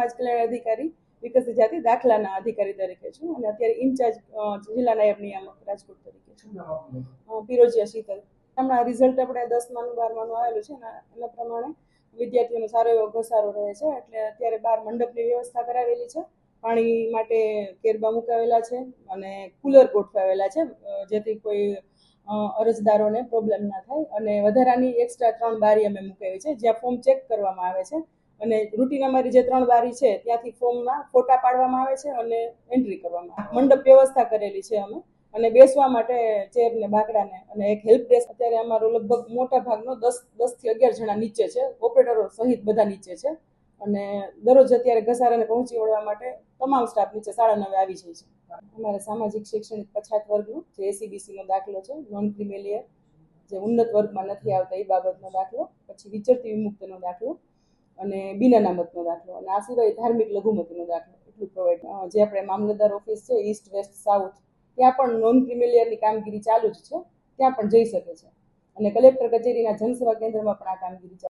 સમાજ કલ્યાણ અધિકારી વિકસિત જાતિ દાખલાના અધિકારી તરીકે છું અને અત્યારે ઇન્ચાર્જ જિલ્લા નાયબ નિયામક રાજકોટ તરીકે છું. પિરોજિયા શીતલ. હમણાં રિઝલ્ટ આપણે દસમાનું બારમાનું આવેલું છે એના એના પ્રમાણે વિદ્યાર્થીઓનો સારો એવો ઘસારો રહે છે. એટલે અત્યારે બાર મંડપની વ્યવસ્થા કરાવેલી છે. પાણી માટે કેરબા મુકાવેલા છે અને કુલર ગોઠવાવેલા છે જેથી કોઈ અરજદારોને પ્રોબ્લેમ ના થાય. અને વધારાની એક્સ્ટ્રા ત્રણ બારી અમે મુકાવી છે જ્યાં ફોર્મ ચેક કરવામાં આવે છે. અને રૂટીન અમારી જે ત્રણ બારી છે, ત્યાંથી ફોર્મના ફોટા પાડવામાં આવે છે અને એન્ટ્રી કરવામાં આવે મંડપ વ્યવસ્થા કરેલી છે અમે. અને બેસવા માટે ચેર ને, બાકડાને અને એક હેલ્પ ડેસ્ક અત્યારે અમારો લગભગ મોટા ભાગનો દસ દસથી અગિયાર જણા નીચે છે. ઓપરેટરો સહિત બધા નીચે છે. અને દરરોજ અત્યારે ઘસારાને પહોંચી વળવા માટે તમામ સ્ટાફ નીચે સાડા નવે આવી જાય છે. અમારે સામાજિક, શૈક્ષણિક પછાત વર્ગનું જે એસીબીસીનો દાખલો છે નોન ક્રિમિલિયર જે ઉન્નત વર્ગમાં નથી આવતા એ બાબતનો દાખલો, પછી વિચરતી વિમુક્તનો દાખલો અને બિના અનામતનો દાખલો અને આ સિવાય ધાર્મિક લઘુમતીનો દાખલો એટલું પ્રોવાઈડ જે આપણે મામલતદાર ઓફિસ છે ઈસ્ટ વેસ્ટ સાઉથ ત્યાં પણ નોન ક્રિમિલિયરની કામગીરી ચાલુ જ છે, ત્યાં પણ જઈ શકે છે. અને કલેક્ટર કચેરીના જનસેવા કેન્દ્રમાં પણ આ કામગીરી ચાલુ